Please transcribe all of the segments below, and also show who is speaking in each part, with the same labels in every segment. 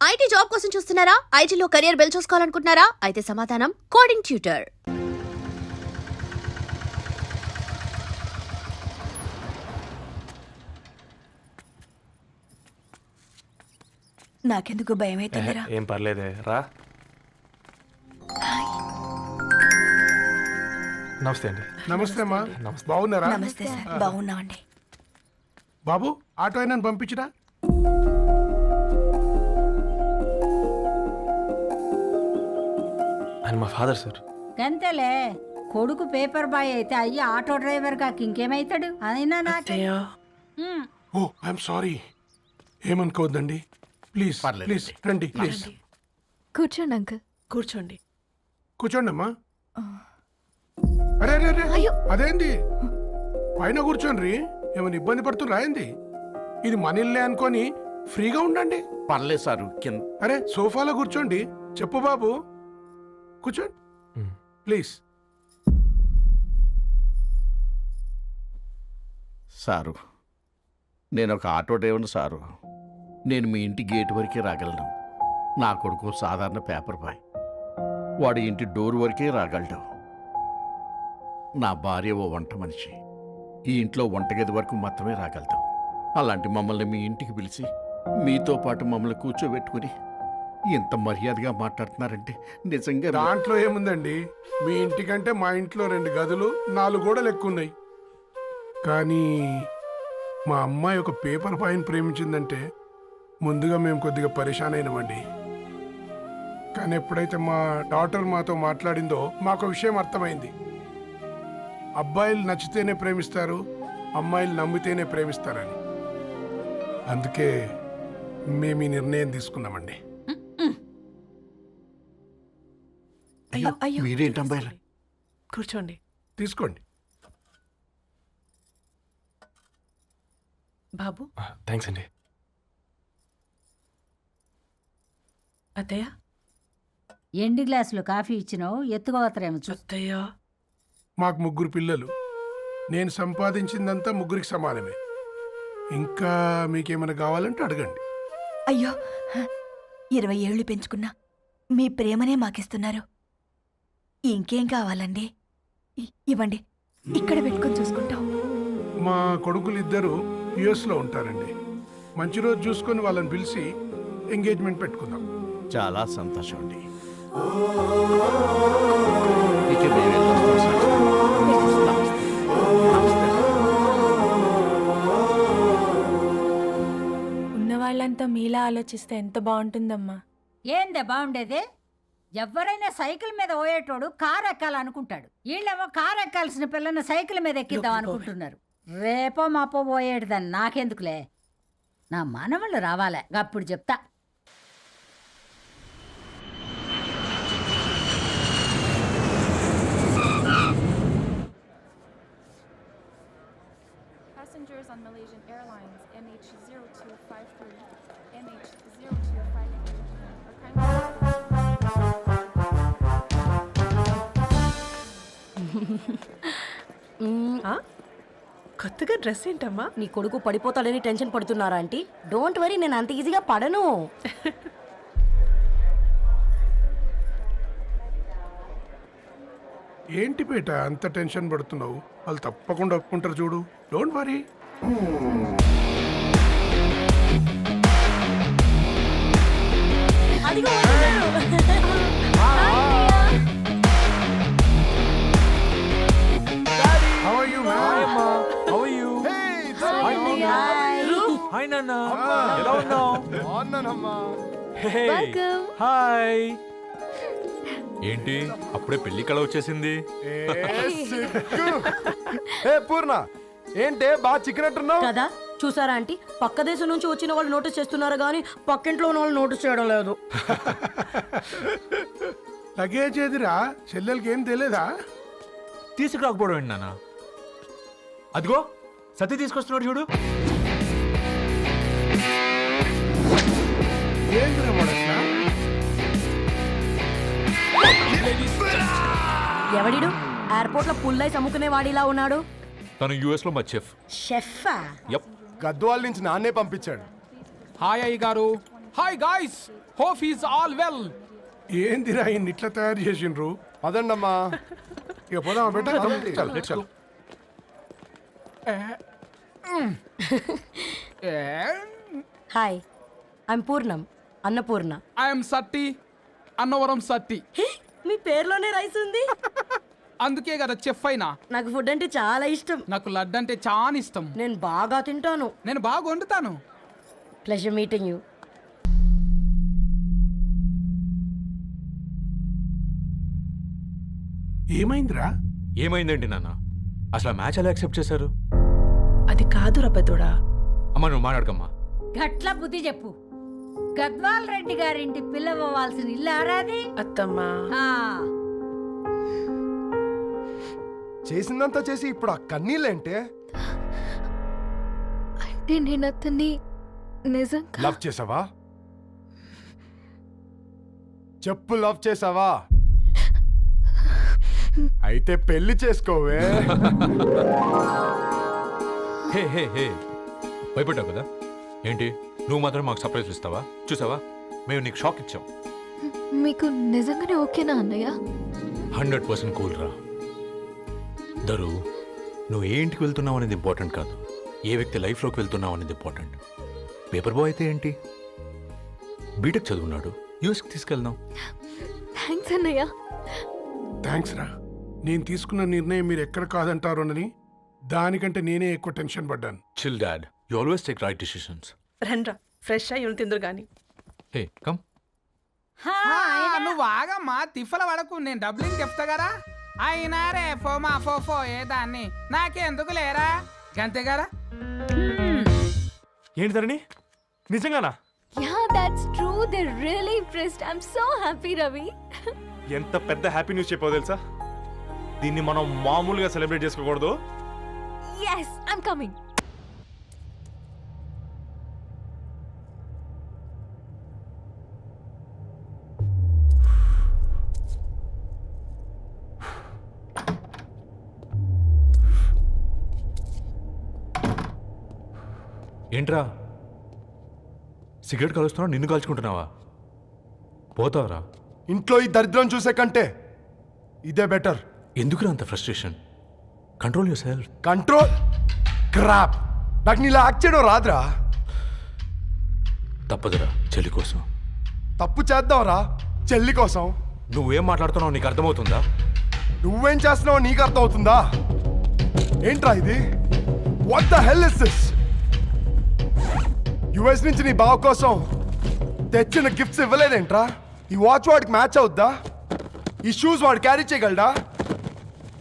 Speaker 1: IT job కోసం చూస్తున్నారా? ఐటీలో కెరియర్ బిల్డ్ చూసుకోవాలనుకుంటున్నారా? అయితే సమాధానం కోడింగ్ ట్యూటర్
Speaker 2: నాకెందుకు భయం అవుతుందిరా
Speaker 3: ఏం పర్లేదే రా. నమస్తే అండి.
Speaker 4: నమస్తే అమ్మా. బాగున్నారా?
Speaker 2: నమస్తే సార్ బాగున్నామండి.
Speaker 4: బాబు ఆటో అయినా పంపించరా.
Speaker 3: ఆయన మా ఫాదర్ సార్.
Speaker 5: గంతేలే కొడుకు పేపర్ బాయ్ అయితే అయ్యి ఆటో డ్రైవర్ కాక ఇంకేమైతాడు? అయినా నాకు
Speaker 4: ఓ ఐఎమ్ సారీ. ఏమనుకోవద్దండి. ప్లీజ్ ప్లీజ్ రండి ప్లీజ్.
Speaker 6: కూర్చోండి అంకుల్.
Speaker 7: కూర్చోండి.
Speaker 4: కూర్చోండి అమ్మా అరే అరే అరే అదేంది? పైన కూర్చోండి ఏమైనా ఇబ్బంది పడుతున్నా ఏంది? ఇది మన ఇల్లే అనుకొని ఫ్రీగా ఉండండి.
Speaker 8: పర్లేదు సారు. కింద
Speaker 4: అరే సోఫాలో కూర్చోండి. చెప్పు బాబు. కూర్చోండి. ప్లీజ్.
Speaker 8: సారు నేను ఒక ఆటో డ్రైవర్ని సారు. నేను మీ ఇంటి గేట్ వరకే రాగలను. నా కొడుకు సాధారణ పేపర్ బాయ్. వాడి ఇంటి డోర్ వరకే రాగలడు. నా భార్య ఓ వంట మనిషి. ఈ ఇంట్లో వంటగది వరకు మాత్రమే రాగలుగుతాం అలాంటి మమ్మల్ని మీ ఇంటికి పిలిచి మీతో పాటు మమ్మల్ని కూర్చోబెట్టుకుని ఇంత మర్యాదగా మాట్లాడుతున్నారంటే నిజంగా
Speaker 4: దాంట్లో ఏముందండి? మీ ఇంటికంటే మా ఇంట్లో రెండు గదులు నాలుగు గోడలు ఎక్కువున్నాయి. కానీ మా అమ్మాయి ఒక పేపర్ పైన ప్రేమించిందంటే ముందుగా మేము కొద్దిగా పరేషాన్ అయినామండి కానీ ఎప్పుడైతే మా డాటర్ మాతో మాట్లాడిందో మాకు విషయం అర్థమైంది. అబ్బాయిలు నచ్చితేనే ప్రేమిస్తారు అమ్మాయిలు నమ్మితేనే ప్రేమిస్తారని. అందుకే మేము ఈ నిర్ణయం తీసుకున్నామండి.
Speaker 8: అయ్యో
Speaker 2: అయ్యో.
Speaker 8: మీరేంటి అమ్మాయిలు?
Speaker 7: కూర్చోండి.
Speaker 4: తీసుకోండి.
Speaker 7: బాబు?
Speaker 3: థ్యాంక్స్ అండి.
Speaker 7: అత్తయ్య?
Speaker 5: ఎండి గ్లాసులో కాఫీ ఇచ్చినావు ఎత్తుకోవతరేమో చూ
Speaker 7: అత్తయ్య?
Speaker 4: మాకు ముగ్గురు పిల్లలు. నేను సంపాదించిందంతా ముగ్గురికి సమానమే. ఇంకా మీకేమైనా కావాలంటే అడగండి.
Speaker 2: అయ్యో ఇరవై ఏళ్ళు పెంచుకున్నా మీ ప్రేమనే మాకిస్తున్నారు. ఇంకేం కావాలండి? ఇ- ఇవ్వండి. ఇక్కడ పెట్టుకొని చూసుకుంటాం.
Speaker 4: మా కొడుకులు ఇద్దరు యుఎస్లో ఉంటారండి. మంచి రోజు చూసుకొని వాళ్ళని పిలిచి ఎంగేజ్మెంట్ పెట్టుకుందాం.
Speaker 8: చాలా సంతోషం అండి. ఇక మేము వెళ్ళొస్తాం సార్. నమస్తే.
Speaker 6: ఉన్న వాళ్ళంతా మీలా ఆలోచిస్తే ఎంత బాగుంటుందమ్మా.
Speaker 5: ఏందే బాగుండేది? ఎవరైనా సైకిల్ మీద పోయేటోడు కారు ఎక్కాలనుకుంటాడు వీళ్ళేమో కారు ఎక్కాల్సిన పిల్లని సైకిల్ మీద ఎక్కిద్దాం అనుకుంటున్నారు. రేపో మాపో పోయేడుదని నాకెందుకులే? నా మనవళ్ళు రావాలే. అప్పుడు చెప్తా.
Speaker 9: Passengers on Malaysian Airlines.
Speaker 7: కొత్తగా డ్రెస్ ఏంటమ్మా?
Speaker 10: నీ కొడుకు పడిపోతాడని టెన్షన్ పడుతున్నారా ఆంటీ? డోంట్ వరీ నేను అంత ఈజీగా పడను.
Speaker 4: ఏంటి పేట అంత టెన్షన్ పడుతున్నావు? వాళ్ళు తప్పకుండా ఒప్పుకుంటారు చూడు. Don't worry.
Speaker 10: అదిగో
Speaker 3: హాయ్ నాన్న. ఎలా ఉన్నావు? హాయ్
Speaker 11: ఏంటి? అప్పుడే పెళ్ళి కళ వచ్చేసింది.
Speaker 3: ఏ పూర్ణ ఏంటే బాగా చిక్కినట్టున్నావు?
Speaker 10: కదా చూసారా ఆంటీ? పక్క దేశం నుంచి వచ్చిన వాళ్ళు నోటీస్ చేస్తున్నారు కానీ పక్కింట్లో ఉన్న వాళ్ళు నోటీస్ చేయడం లేదు.
Speaker 4: లగేజ్ ఏదిరా? చెల్లెలకి ఏం తెలియదా
Speaker 11: తీసుకురాకపోవడం ఏంటి నాన్న? అదిగో సతీ తీసుకొస్తున్నాడు చూడు.
Speaker 10: ఎవడిడు? ఎయిర్పోర్ట్లో పుల్లై అమ్ముకునే వాడిలా ఉన్నాడు.
Speaker 11: తను యుఎస్లో మా చెఫ్.
Speaker 10: షెఫా?
Speaker 11: యప్.
Speaker 3: గద్వాల నుంచి నాన్నే పంపించాడు.
Speaker 12: హాయ్ అయ్య గారు.
Speaker 3: Hi guys. Hope is all well.
Speaker 4: ఏందిరా ఇన్ని ఇట్లా తయారు చేసిండ్రు?
Speaker 3: అదండమ్మా
Speaker 4: ఇక పోదామా బెట్ట?
Speaker 10: Hi. I'm Poornam. Annapurna.
Speaker 3: I'm Satti Annavaram Satti
Speaker 10: మీ పేరులోనే రైస్ ఉంది.
Speaker 3: అందుకే కదా చెఫ్ అయినా.
Speaker 10: నాకు ఫుడ్ అంటే చాలా ఇష్టం.
Speaker 3: నాకు లడ్డు అంటే చాలా ఇష్టం.
Speaker 10: నేను బాగా తింటాను.
Speaker 3: నేను బాగా వండుతాను.
Speaker 10: ప్లెజర్ మీటింగ్ యూ
Speaker 4: ఏమైందిరా?
Speaker 11: ఏమైందేంటి నాన్న? అసలు మ్యాచ్ ఎలా యాక్సెప్ట్ చేశారు?
Speaker 7: అది కాదు రబ్బతోడా
Speaker 11: అమ్మ నువ్వు మాట్లాడకమ్మా.
Speaker 5: గట్ల బుద్ధి చెప్పు. గద్వాల్ రెడ్డి గారింటి పిల్లవ్వాల్సిన ఇల్లు ఆరాది
Speaker 7: అత్తమ్మా.
Speaker 3: చేసిందంతా చేసి ఇప్పుడు ఆ కన్నీళ్ళేంటే?
Speaker 13: అంటే నేను అతన్ని నిజంగా
Speaker 3: లవ్ చేసావా? చెప్పు లవ్ చేసావా? అయితే పెళ్ళి చేసుకోవే.
Speaker 11: హే హే హే. భయపడ్డావు కదా? ఏంటి? నువ్వు మాత్రం మాకు సర్ప్రైజ్ ఇస్తావా? చూసావా? మేము నీకు షాక్ ఇచ్చాం.
Speaker 13: మీకు నిజంగానే ఓకేనా అన్నయ్య?
Speaker 11: హండ్రెడ్ పర్సెంట్ కూల్ రా. దరు నువ్వు ఏ ఇంటికి వెళ్తున్నావు అనేది ఇంపార్టెంట్ కాదు. ఏ వ్యక్తి లైఫ్లోకి వెళ్తున్నావు అనేది ఇంపార్టెంట్. పేపర్ బాయ్ అయితే ఏంటి? బీటెక్ చదువున్నాడు. యూఎస్కి తీసుకెళ్దాం.
Speaker 13: థ్యాంక్స్ అన్నయ్య.
Speaker 4: థ్యాంక్స్ రా. నేను తీసుకున్న నిర్ణయం మీరు ఎక్కడ కాదంటారోనని దానికంటే నేనే ఎక్కువ టెన్షన్ పడ్డాను.
Speaker 11: Chill dad. You always take right decisions
Speaker 7: రండ్రా ఫ్రెష్ అయ్యి తిందురు కానీ
Speaker 11: హే కమ్
Speaker 3: నువ్వు ఆగమ్మా. తిఫల పడకు నేను డబ్లింగ్ చెప్తా కదా. అయినా రే ఫో మా ఫో ఫో ఏ దాన్ని నాకెందుకు లేరా? గంతే కదా?
Speaker 11: ఏంటి ధరణి? నిజంగానా?
Speaker 13: Yeah that's true they really impressed I am so happy Ravi
Speaker 11: ఎంత పెద్ద హ్యాపీ న్యూస్ చెప్పావు తెలుసా? దీన్ని మనం మామూలుగా సెలబ్రేట్ చేసుకోకూడదు.
Speaker 13: Yes i'm coming.
Speaker 11: ఏంట్రా? సిగరెట్ కలుస్తున్నావు నిన్ను కాల్చుకుంటున్నావా? పోతావరా?
Speaker 3: ఇంట్లో ఈ దరిద్రం చూసే కంటే ఇదే బెటర్.
Speaker 11: ఎందుకురా అంత frustration? Control yourself.
Speaker 3: Control? Crap. నాకు నీలా యాక్ట్ చేయడం రాదురా.
Speaker 11: తప్పదురా చెల్లి కోసం.
Speaker 3: తప్పు చేద్దాంరా చెల్లి కోసం.
Speaker 11: నువ్వేం మాట్లాడుతున్నావు నీకు అర్థమవుతుందా?
Speaker 3: నువ్వేం చేస్తున్నావో నీకు అర్థమవుతుందా? ఏంట్రా ఇది? What the hell is this US నుంచి నీ బావ కోసం తెచ్చిన గిఫ్ట్స్ ఇవ్వలేదేంట్రా? ఈ వాచ్ వాడికి మ్యాచ్ అవుద్దా? ఈ షూస్ వాడు క్యారీ చేయగలడా?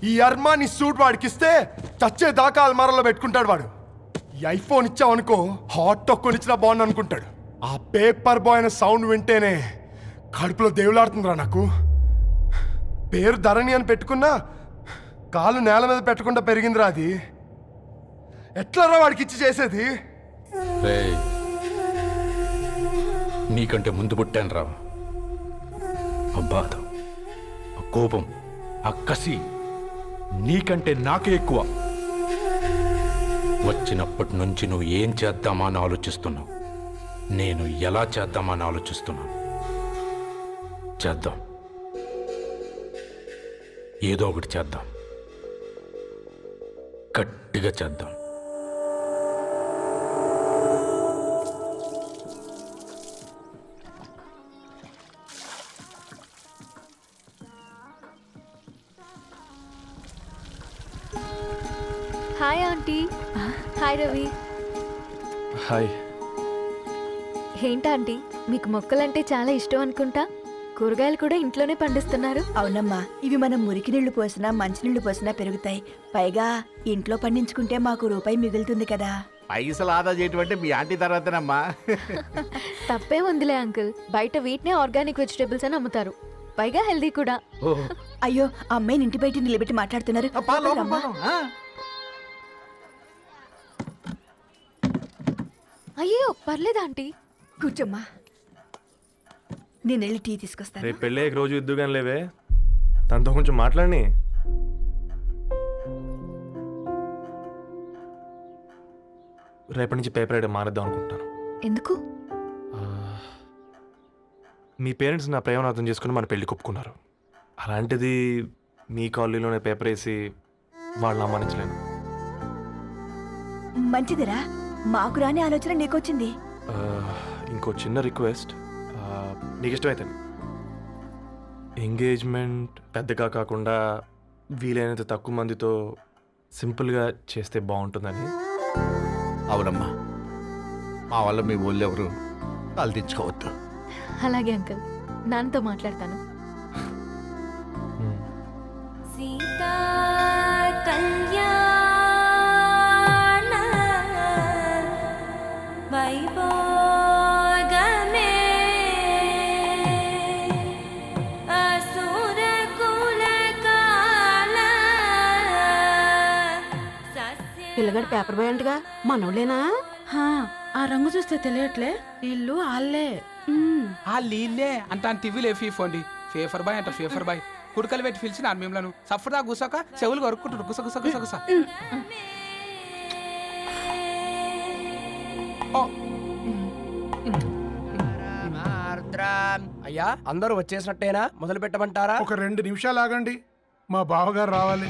Speaker 3: ఈ అర్మా నీ సూట్ వాడికి ఇస్తే చచ్చే దాకా అల్మారాలో పెట్టుకుంటాడు వాడు. ఈ ఐఫోన్ ఇచ్చావనుకో హాట్ టాక్ కొనిచ్చినా బాగుంది అనుకుంటాడు ఆ పేపర్ బాయ్ అనే సౌండ్ వింటేనే కడుపులో దేవులాడుతుందిరా నాకు. పేరు ధరణి అని పెట్టుకున్నా కాలు నేల మీద పెట్టకుండా పెరిగిందిరా అది. ఎట్లరా వాడికి ఇచ్చి చేసేది?
Speaker 11: నీకంటే ముందు పుట్టాను రా ఆ బాధ ఆ కోపం ఆ కసి నీకంటే నాకే ఎక్కువ. వచ్చినప్పటి నుంచి నువ్వు ఏం చేద్దామా అని ఆలోచిస్తున్నావు? నేను ఎలా చేద్దామా అని ఆలోచిస్తున్నాను? చేద్దాం. ఏదో ఒకటి చేద్దాం. గట్టిగా చేద్దాం.
Speaker 13: Hi aunty hi Ravi.
Speaker 11: Hi.
Speaker 13: ఏంటా ఆంటీ మీకు మొక్కలంటే చాలా ఇష్టం అనుకుంటా? కూరగాయలు కూడా ఇంట్లోనే పండిస్తున్నారు.
Speaker 2: అవునమ్మా ఇవి మనం మురికి నీళ్ళు పోసినా మంచినీళ్ళు పోసినా పెరుగుతాయి. పైగా ఇంట్లో పండించుకుంటే మాకు రూపాయి మిగులుతుంది కదా.
Speaker 14: పైసలు ఆదా చేయటం మీ ఆంటీ తర్వాతనమ్మా.
Speaker 13: తప్పే ఉందిలే అంకుల్. బయట వీటినే ఆర్గానిక్ వెజిటేబుల్స్ అని అమ్ముతారు. పైగా హెల్దీ కూడా.
Speaker 2: అయ్యో ఆ అమ్మాయిని ఇంటి బయట నిలబెట్టి మాట్లాడుతున్నారు.
Speaker 13: అయ్యో పర్లేదు ఆంటీ.
Speaker 2: కూర్చోమ్మా. నేను వెళ్ళి టీ తీసుకొస్తాను.
Speaker 15: రేపు పెళ్ళి రోజు ఇద్దుగాని లేవే. తనతో కొంచెం మాట్లాడి రేపటి నుంచి పేపర్ రైడ్ మానేద్దాం అనుకుంటున్నాను.
Speaker 13: ఎందుకు?
Speaker 15: మీ పేరెంట్స్ నా ప్రేమను అర్థం చేసుకుని మన పెళ్ళి ఒప్పుకున్నారు అలాంటిది మీ కాలనీలోనే పేపర్ వేసి వాళ్ళని అమ్మానించలేను
Speaker 2: మంచిదిరా. మాకు రాని ఆలోచన నీకొచ్చింది.
Speaker 15: ఆ, ఇంకో చిన్న రిక్వెస్ట్. ఆ, నీకు ఇష్టమైతే ఎంగేజ్మెంట్ పెద్దగా కాకుండా వీలైనంత తక్కువ మందితో సింపుల్గా చేస్తే బాగుంటుందని.
Speaker 14: అవునమ్మా. మా వల్ల మీ ఊళ్ళో ఎవరు కాలు తెచ్చుకోవద్దు.
Speaker 13: అలాగే అంకుల్. నాన్నతో మాట్లాడతాను.
Speaker 10: పిల్లగాడు పేపర్ బాయ్ అంటగా మనోళ్ళేనా
Speaker 7: ఆ రంగు చూస్తే తెలియట్లే. ఇల్లు ఆళ్ళే.
Speaker 12: ఆ లీల్లే అంత టీవీలో ఫీఫోండి ఫేఫర్ బాయ్ అంట ఫేఫర్ బాయ్. కుడుకలు పెట్టి పిలిచిన మిమ్మలను సఫర్దా గుసక చెవులు కొరుక్కుంటారు. గుస గుస గుస గుస. ఓ.
Speaker 10: అయ్యా అందరూ వచ్చేసినట్టేనా? మొదలు పెట్టమంటారా
Speaker 4: ఒక రెండు నిమిషాలు ఆగండి. మా బావగారు రావాలి.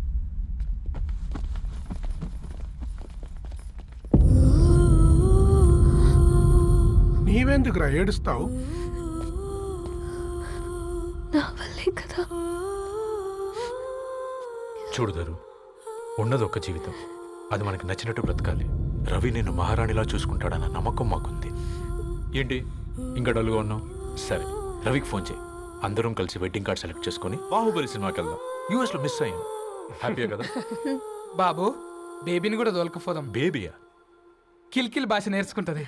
Speaker 4: నీవెందుకురా ఏడుస్తావు?
Speaker 13: నా వల్లే కదా.
Speaker 11: చూడుదరు ఉన్నది ఒక్క జీవితం. అది మనకి నచ్చినట్టు బ్రతకాలి. రవి నేను మహారాణిలా చూసుకుంటాడన్న నమ్మకం మాకుంది. ఏంటి? ఇంకా డల్గా ఉన్నావు? సరే రవికి ఫోన్ చేయి. అందరం కలిసి వెడ్డింగ్ కార్డ్ సెలెక్ట్ చేసుకొని బాహుబలి సినిమాకి వెళ్దాం. యూఎస్లో మిస్ అయ్యాం. హ్యాపీయా కదా?
Speaker 12: బాబు బేబీని కూడా దొలకపోదాం.
Speaker 11: బేబీయా?
Speaker 12: కిల్కిల్ భాష నేర్చుకుంటది.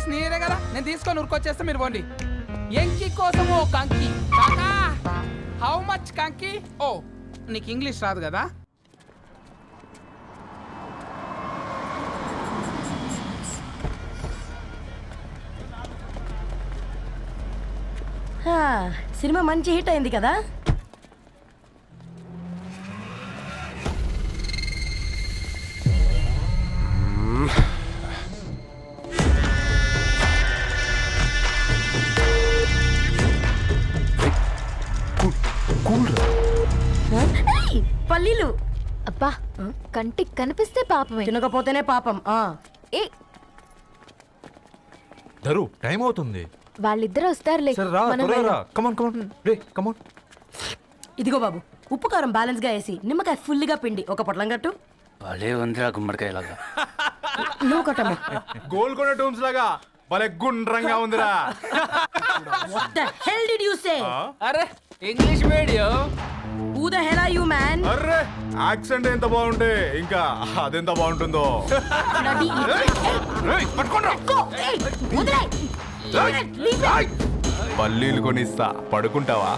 Speaker 12: నేనే కదా? నేను తీసుకొని ఉరికొచ్చేస్తే మీరు పోండి. ఎంకి కోసం ఓ కంకి. కాకా హౌ మచ్ కంకి? ఓ నీకు ఇంగ్లీష్ రాదు కదా?
Speaker 10: సినిమా మంచి హిట్ అయింది కదా?
Speaker 13: కంటికి కనిపిస్తే పాపమే.
Speaker 10: తినకపోతేనే పాపం ఆ.
Speaker 13: ఏ?
Speaker 11: ధరు టైం అవుతుంది.
Speaker 13: వాళ్ళిద్దరు వస్తారులే
Speaker 11: సరే రా
Speaker 13: మనం
Speaker 11: త్వరగా రా.
Speaker 13: వెళ్దాం.
Speaker 11: కమాన్ కమాన్ రే కమాన్
Speaker 10: ఇదిగో బాబు ఉప్పు కారం బ్యాలెన్స్గా వేసి నిమ్మకాయ ఫుల్గా పిండి ఒక పొట్లం కట్టు.
Speaker 16: భలే ఉందిరా గుమ్మడికాయలాగా
Speaker 10: నువ్వు కట్టమ్మా.
Speaker 17: గోల్కొండ టూమ్స్ లాగా భలే గుండ్రంగా ఉందిరా.
Speaker 10: The hell did you say?
Speaker 12: అరే ఇంగ్లీష్ మీడియం
Speaker 17: హెల్ ఎంత బాగుండే ఇంకా అదెంత బాగుంటుందో. పల్లీలు కొనిస్తా పడుకుంటావా?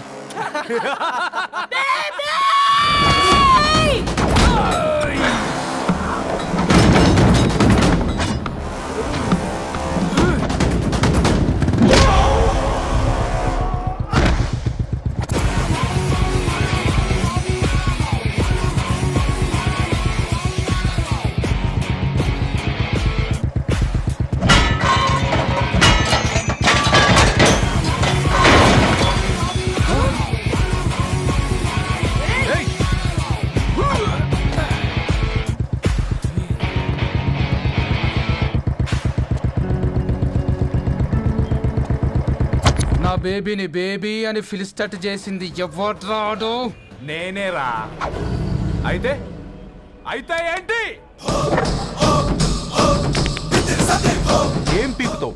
Speaker 12: బేబీని బేబీ అని ఫిలిస్టట్ చేసింది ఎవడ్రాడు
Speaker 17: నేనేరా అయితే అయితే ఏంటి ఏం పీకుతావు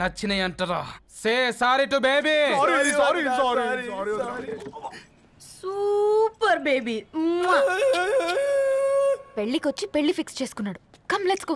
Speaker 12: నచ్చినాయి అంటారా. Say sorry to baby.
Speaker 17: Sorry sorry
Speaker 10: super baby.
Speaker 13: పెళ్ళికొచ్చి పెళ్ళి ఫిక్స్ చేసుకున్నాడు. Come let's go